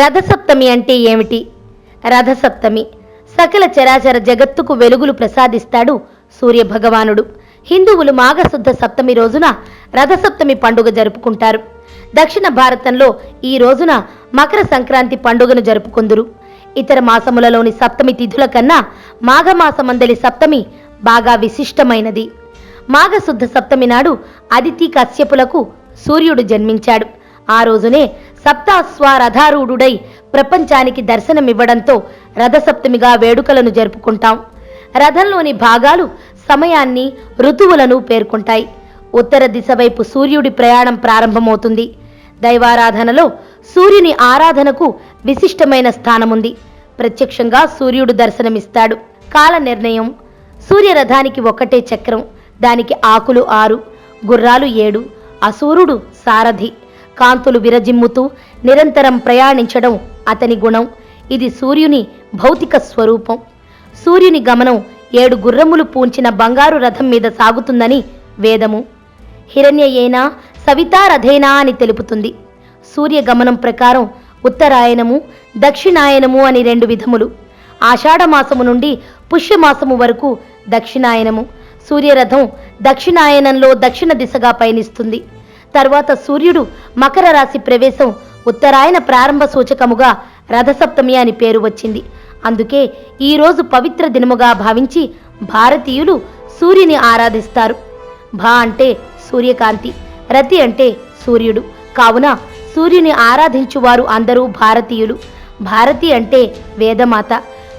రథసప్తమి అంటే ఏమిటి? రథసప్తమి. సకల చరాచర జగత్తుకు వెలుగులు ప్రసాదిస్తాడు సూర్య భగవానుడు హిందువులు మాఘశుద్ధ సప్తమి రోజున రథసప్తమి పండుగ జరుపుకుంటారు. దక్షిణ భారతంలో ఈ రోజున మకర సంక్రాంతి పండుగను జరుపుకుందురు. ఇతర మాసములలోని సప్తమి తిథుల కన్నా మాఘమాసమందలి సప్తమి బాగా విశిష్టమైనది. మాఘశుద్ధ సప్తమి నాడు అదితి కశ్యపులకు సూర్యుడు జన్మించాడు. ఆ రోజునే సప్తాశ్వారథారూఢుడై ప్రపంచానికి దర్శనమివ్వడంతో రథసప్తమిగా వేడుకలను జరుపుకుంటాం. రథంలోని భాగాలు సమయాన్ని ఋతువులను పేర్కొంటాయి. ఉత్తర దిశ వైపు సూర్యుడి ప్రయాణం ప్రారంభమవుతుంది. దైవారాధనలో సూర్యుని ఆరాధనకు విశిష్టమైన స్థానముంది. ప్రత్యక్షంగా సూర్యుడు దర్శనమిస్తాడు. కాల నిర్ణయం. సూర్యరథానికి ఒకటే చక్రం. దానికి ఆకులు ఆరు గుర్రాలు ఏడు అసూరుడు సారథి. కాంతులు విరజిమ్ముతూ నిరంతరం ప్రయాణించడం అతని గుణం. ఇది సూర్యుని భౌతిక స్వరూపం. సూర్యుని గమనం ఏడు గుర్రములు పూంచిన బంగారు రథం మీద సాగుతుందని వేదము. హిరణ్యయేనా సవితారథేనా అని తెలుపుతుంది. సూర్యగమనం ప్రకారం ఉత్తరాయణము దక్షిణాయనము అని రెండు విధములు. ఆషాఢమాసము నుండి పుష్యమాసము వరకు దక్షిణాయనము. సూర్యరథం దక్షిణాయనంలో దక్షిణ దిశగా పయనిస్తుంది. తర్వాత సూర్యుడు మకర రాశి ప్రవేశం ఉత్తరాయణ ప్రారంభ సూచకముగా రథసప్తమి అని పేరు వచ్చింది. అందుకే ఈరోజు పవిత్ర దినముగా భావించి భారతీయులు సూర్యుని ఆరాధిస్తారు. భా అంటే సూర్యకాంతి రతి అంటే సూర్యుడు. కావున సూర్యుని ఆరాధించువారు అందరూ భారతీయులు. భారతి అంటే వేదమాత.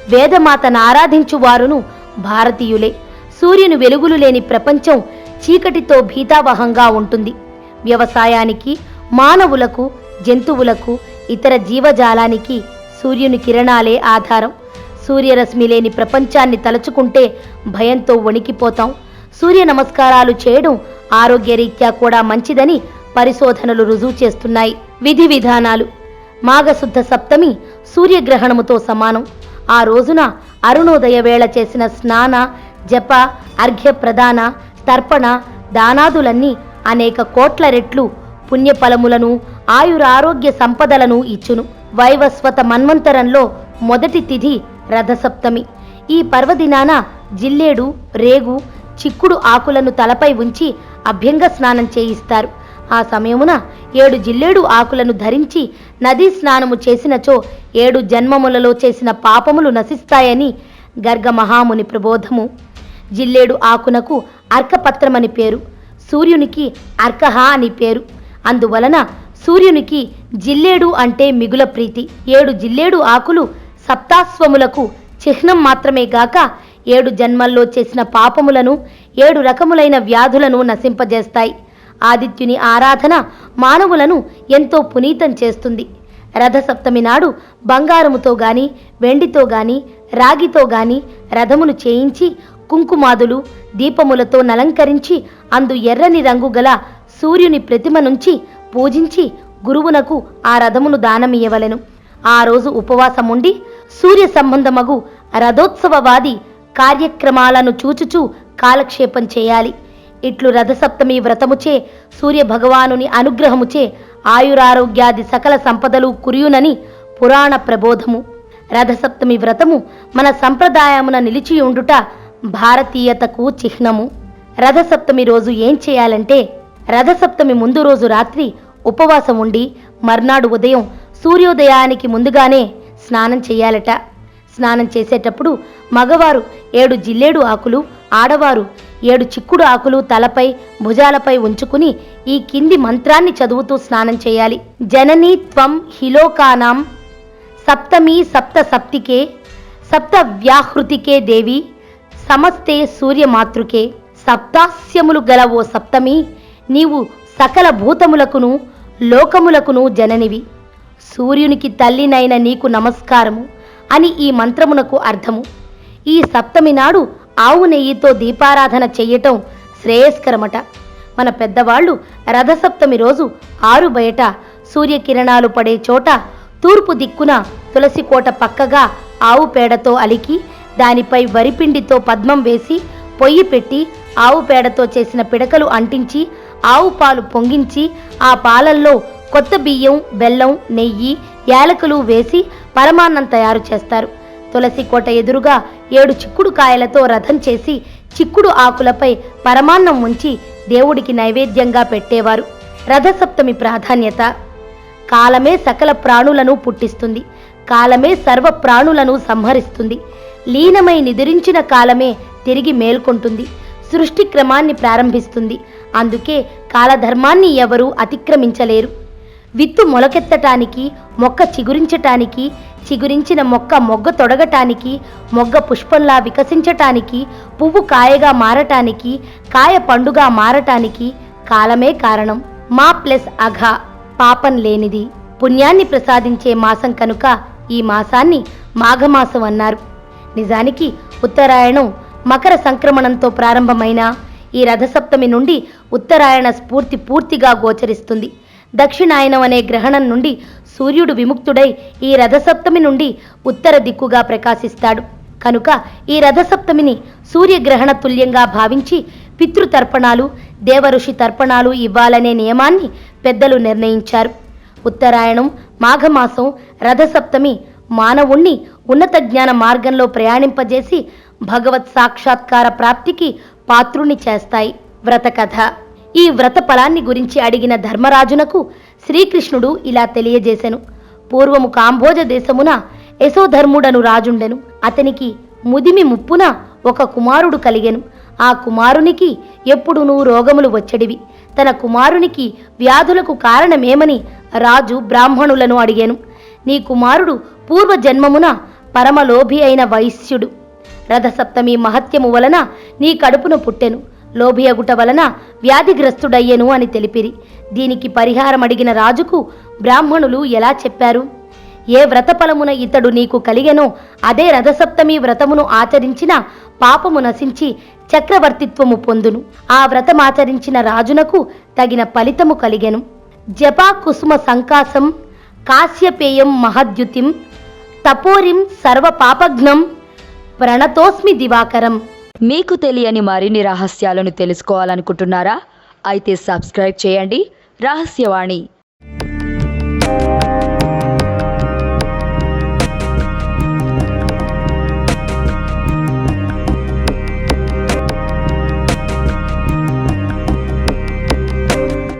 వేదమాతను ఆరాధించువారును భారతీయులే. సూర్యుని వెలుగులు లేని ప్రపంచం చీకటితో భీతావహంగా ఉంటుంది. వ్యవసాయానికి మానవులకు జంతువులకు ఇతర జీవజాలానికి సూర్యుని కిరణాలే ఆధారం. సూర్యరశ్మి లేని ప్రపంచాన్ని తలుచుకుంటే భయంతో వణికిపోతాం. సూర్య నమస్కారాలు చేయడం ఆరోగ్యరీత్యా కూడా మంచిదని పరిశోధనలు రుజువు చేస్తున్నాయి. విధి విధానాలు. మాఘశుద్ధ సప్తమి సూర్యగ్రహణముతో సమానం. ఆ రోజున అరుణోదయ వేళ చేసిన స్నాన జప అర్ఘ్య ప్రదాన తర్పణ దానాదులన్నీ అనేక కోట్ల రెట్లు పుణ్యఫలములను ఆయురారోగ్య సంపదలను ఇచ్చును. వైవస్వత మన్వంతరంలో మొదటి తిథి రథసప్తమి. ఈ పర్వదినాన జిల్లేడు రేగు చిక్కుడు ఆకులను తలపై ఉంచి అభ్యంగ స్నానం చేయిస్తారు. ఆ సమయమున ఏడు జిల్లేడు ఆకులను ధరించి నదీ స్నానము చేసినచో ఏడు జన్మములలో చేసిన పాపములు నశిస్తాయని గర్గ మహాముని ప్రబోధము. జిల్లేడు ఆకునకు అర్కపత్రమని పేరు. సూర్యునికి అర్కహ అని పేరు. అందువలన సూర్యునికి జిల్లేడు అంటే మిగుల ప్రీతి. ఏడు జిల్లేడు ఆకులు సప్తాస్వములకు చిహ్నం మాత్రమే గాక ఏడు జన్మల్లో చేసిన పాపములను ఏడు రకములైన వ్యాధులను నశింపజేస్తాయి. ఆదిత్యుని ఆరాధన మానవులను ఎంతో పునీతం చేస్తుంది. రథసప్తమి నాడు బంగారముతో గాని వెండితో గాని రాగితో గాని రథమును చేయించి కుంకుమాదులు దీపములతో నలంకరించి అందు ఎర్రని రంగు గల సూర్యుని ప్రతిమ నుంచి పూజించి గురువునకు ఆ రథమును దానమియ్యవలెను. ఆ రోజు ఉపవాసముండి సూర్య సంబంధమగు రథోత్సవవాది కార్యక్రమాలను చూచుచూ కాలక్షేపం చేయాలి. ఇట్లు రథసప్తమి వ్రతముచే సూర్య భగవానుని అనుగ్రహముచే ఆయురారోగ్యాది సకల సంపదలు కురియునని పురాణ ప్రబోధము. రథసప్తమి వ్రతము మన సంప్రదాయమున నిలిచియుండుట భారతీయతకు చిహ్నము. రథసప్తమి రోజు ఏం చేయాలంటే రథసప్తమి ముందు రోజు రాత్రి ఉపవాసం ఉండి మర్నాడు ఉదయం సూర్యోదయానికి ముందుగానే స్నానం చేయాలట. స్నానం చేసేటప్పుడు మగవారు ఏడు జిల్లేడు ఆకులు ఆడవారు ఏడు చిక్కుడు ఆకులు తలపై భుజాలపై ఉంచుకుని ఈ కింది మంత్రాన్ని చదువుతూ స్నానం చేయాలి. జననీ త్వం హిలోకానాం సప్తమి సప్త సప్తికే సప్త వ్యాహృతికే దేవి సమస్తే సూర్యమాతృకే సప్తాస్యములు గల ఓ సప్తమి. నీవు సకల భూతములకును లోకములకును జననివి. సూర్యునికి తల్లినైన నీకు నమస్కారము అని ఈ మంత్రమునకు అర్థము. ఈ సప్తమి నాడు ఆవు నెయ్యితో దీపారాధన చెయ్యటం శ్రేయస్కరమట. మన పెద్దవాళ్ళు రథసప్తమి రోజు ఆరు బయట సూర్యకిరణాలు పడే చోట తూర్పు దిక్కున తులసి కోట పక్కగా ఆవు పేడతో అలికి దానిపై వరిపిండితో పద్మం వేసి పొయ్యి పెట్టి ఆవు పేడతో చేసిన పిడకలు అంటించి ఆవు పాలు పొంగించి ఆ పాలల్లో కొత్త బియ్యం బెల్లం నెయ్యి యాలకులు వేసి పరమాన్నం తయారు చేస్తారు. తులసి కోట ఎదురుగా ఏడు చిక్కుడు కాయలతో రథం చేసి చిక్కుడు ఆకులపై పరమాన్నం ఉంచి దేవుడికి నైవేద్యంగా పెట్టేవారు. రథసప్తమి ప్రాధాన్యత. కాలమే సకల ప్రాణులను పుట్టిస్తుంది. కాలమే సర్వ ప్రాణులను సంహరిస్తుంది. లీనమై నిద్రించిన కాలమే తిరిగి మేల్కొంటుంది. సృష్టి క్రమాన్ని ప్రారంభిస్తుంది. అందుకే కాలధర్మాన్ని ఎవరూ అతిక్రమించలేరు. విత్తు మొలకెత్తటానికి మొక్క చిగురించటానికి చిగురించిన మొక్క మొగ్గ తొడగటానికి మొగ్గ పుష్పంలా వికసించటానికి పువ్వు కాయగా మారటానికి కాయ పండుగా మారటానికి కాలమే కారణం. మా ప్లస్ అఘ పాపం లేనిది. పుణ్యాన్ని ప్రసాదించే మాసం కనుక ఈ మాసాన్ని మాఘమాసం అన్నారు. నిజానికి ఉత్తరాయణం మకర సంక్రమణంతో ప్రారంభమైన ఈ రథసప్తమి నుండి ఉత్తరాయణ స్ఫూర్తి పూర్తిగా గోచరిస్తుంది. దక్షిణాయనం అనే గ్రహణం నుండి సూర్యుడు విముక్తుడై ఈ రథసప్తమి నుండి ఉత్తర దిక్కుగా ప్రకాశిస్తాడు. కనుక ఈ రథసప్తమిని సూర్యగ్రహణ తుల్యంగా భావించి పితృతర్పణాలు దేవఋషి తర్పణాలు ఇవ్వాలనే నియమాన్ని పెద్దలు నిర్ణయించారు. ఉత్తరాయణం మాఘమాసం రథసప్తమి మానవుణ్ణి ఉన్నత జ్ఞాన మార్గంలో ప్రయాణింపజేసి భగవత్ సాక్షాత్కార ప్రాప్తికి పాత్రుని చేస్తాయి వ్రత కథ. ఈ వ్రత ఫలాన్ని గురించి అడిగిన ధర్మరాజునకు శ్రీకృష్ణుడు ఇలా తెలియజేసెను. పూర్వము కాంభోజ దేశమున యశోధర్ముడను రాజుండెను. అతనికి ముదిమి ముప్పున ఒక కుమారుడు కలిగెను. ఆ కుమారునికి ఎప్పుడునూ రోగములు వచ్చడివి. తన కుమారునికి వ్యాధులకు కారణమేమని రాజు బ్రాహ్మణులను అడిగాను. నీ కుమారుడు పూర్వజన్మమున పరమలోభి అయిన వైశ్యుడు. రథసప్తమి మహత్యము వలన నీ కడుపున పుట్టెను. లోభియగుట వలన వ్యాధిగ్రస్తుడయ్యెను అని తెలిపిరి. దీనికి పరిహారం అడిగిన రాజుకు బ్రాహ్మణులు ఎలా చెప్పారు? ఏ వ్రతఫలమున ఇతడు నీకు కలిగెనో అదే రథసప్తమి వ్రతమును ఆచరించిన పాపము నశించి చక్రవర్తిత్వము పొందును. ఆ వ్రతమాచరించిన రాజునకు తగిన ఫలితము కలిగెను. జపా కుసుమ సంకాసం కాశ్యపేయం మహద్యుతిం తపోరిం సర్వపాపఘ్నం ప్రణతోస్మి దివాకరం. మీకు తెలియని మరిన్ని రహస్యాలను తెలుసుకోవాలనుకుంటున్నారా? అయితే సబ్స్క్రైబ్ చేయండి. రహస్యవాణి.